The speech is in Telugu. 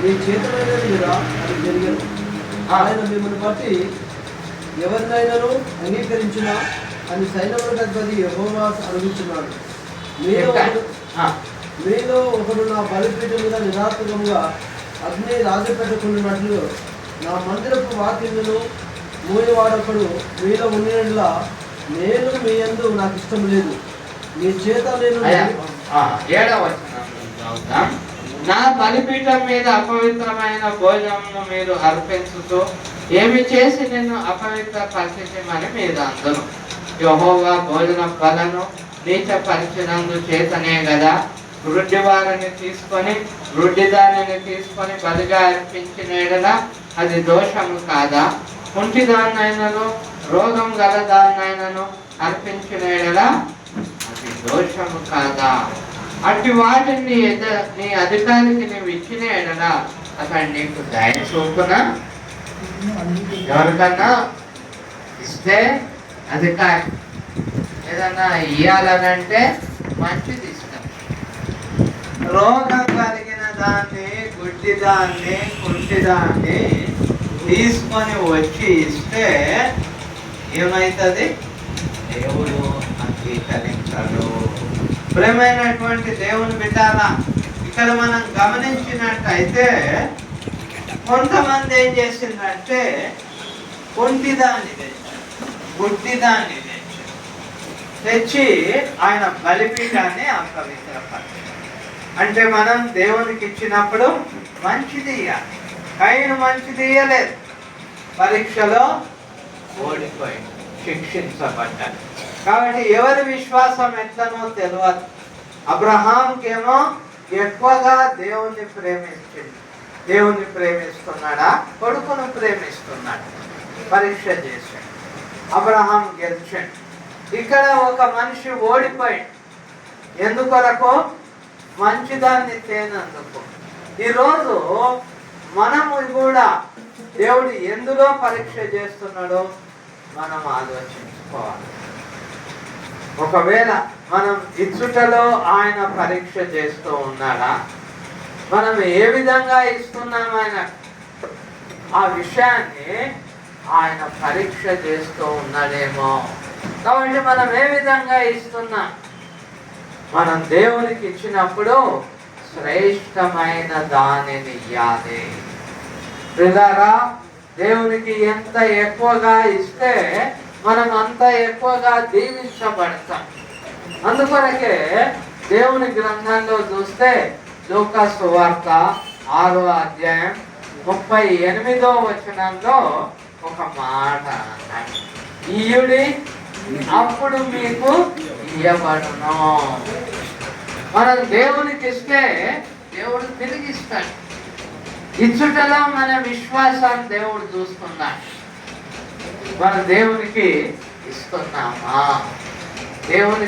నీ చేతనైనది కదా అది జరిగను ఆయన మిమ్మల్ని బట్టి ఎవరినైనాను అంగీకరించిన అని సైన్యములకు అధిపతి యెహోవా అడుగుతున్నాడు మీలో మీలో ఒకడు నా బలిపీఠం మీద నిరాత్మకంగా అగ్ని రాజపెట్టుకున్నట్లు నా మందిరపు వాక్యములను మూయవాడొకడు మీలో ఉండినట్లా నేను మీ యందు నాకు ఇష్టం లేదు. మీ చేత నేను ఏడవ. నా బలిపీఠం మీద అపవిత్రమైన భోజనము మీరు అర్పించుతూ ఏమి చేసి నేను అపవిత్ర పరిస్థితిమని మీరు అందరు. యహోవా భోజన బలను నీచపరిచినందు చేతనే కదా వృద్ధి వారిని తీసుకొని వృద్ధి దానిని తీసుకొని బలిగా అర్పించిన అది దోషము కాదా. కుంటిదాన్నైనను రోగం గల దాన్నైనను అర్పించిన అది దోషము కాదా. అటు వాటిని నీ ఎద నీ అధికారికి నువ్వు ఇచ్చిన ఎడనా అతను నీకు దయ చూపున? ఎవరికన్నా ఇస్తే అధికారి ఏదన్నా ఇయ్యాలనంటే మంచిది ఇష్టం. రోగం కలిగిన దాన్ని గుడ్డిదాన్ని కుంటిదాన్ని తీసుకొని వచ్చి ఇస్తే ఏమవుతుంది దేవుడు అంగీకరించడు. ప్రేమైనటువంటి దేవుని బిడ్డారా ఇక్కడ మనం గమనించినట్టయితే కొంతమంది ఏం చేసిందంటే ఒంటిదాన్ని తెచ్చారు గుడ్డిదాన్ని తెచ్చారు. తెచ్చి ఆయన బలిపీఠాన్ని అపవిత్రపరిచారు అంటే మనం దేవునికి ఇచ్చినప్పుడు మంచిది ఇయ్యాలి. కైను మంచిది ఇయ్యలేదు. పరీక్షలో ఓడిపోయి శిక్షించబడ్డాడు. కాబట్టి ఎవరి విశ్వాసం ఎట్లనో తెలియదు అబ్రహాంకేమో ఎక్కువగా దేవుణ్ణి ప్రేమించింది దేవుణ్ణి ప్రేమిస్తున్నాడా? కొడుకును ప్రేమిస్తున్నాడు. పరీక్ష చేశాడు. అబ్రహాం గెలిచాడు. ఇక్కడ ఒక మనిషి ఓడిపోయాడు. ఎందుకొరకు? మంచిదాన్ని తేనందుకు. ఈరోజు మనము కూడా దేవుడు ఎందులో పరీక్ష చేస్తున్నాడో మనం ఆలోచించుకోవాలి. ఒకవేళ మనం ఇచ్చుటలో ఆయన పరీక్ష చేస్తూ ఉన్నాడా? మనం ఏ విధంగా ఇస్తున్నాం ఆయన? ఆ విషయాన్ని ఆయన పరీక్ష చేస్తూ ఉన్నాడేమో. కాబట్టి మనం ఏ విధంగా ఇస్తున్నాం? మనం దేవునికి ఇచ్చినప్పుడు శ్రేష్టమైన దానిని ఇయ్యాలి. పిల్లరా దేవునికి ఎంత ఎక్కువగా ఇస్తే మనం అంత ఎక్కువగా దీవించబడతాం. అందుకొరకే దేవుని గ్రంథంలో చూస్తే లోక వార్త ఆరో అధ్యాయం ముప్పై ఎనిమిదో వచనంలో ఒక మాట ఈయుడి అప్పుడు మీకు ఇయ్యబడును. మనం దేవునికి ఇస్తే దేవుడు తిరిగి ఇస్తాడు. ఇచ్చుటలో మన విశ్వాసాన్ని దేవుడు చూస్తున్నాడు. మన దేవునికి ఇస్తున్నామా? దేవుని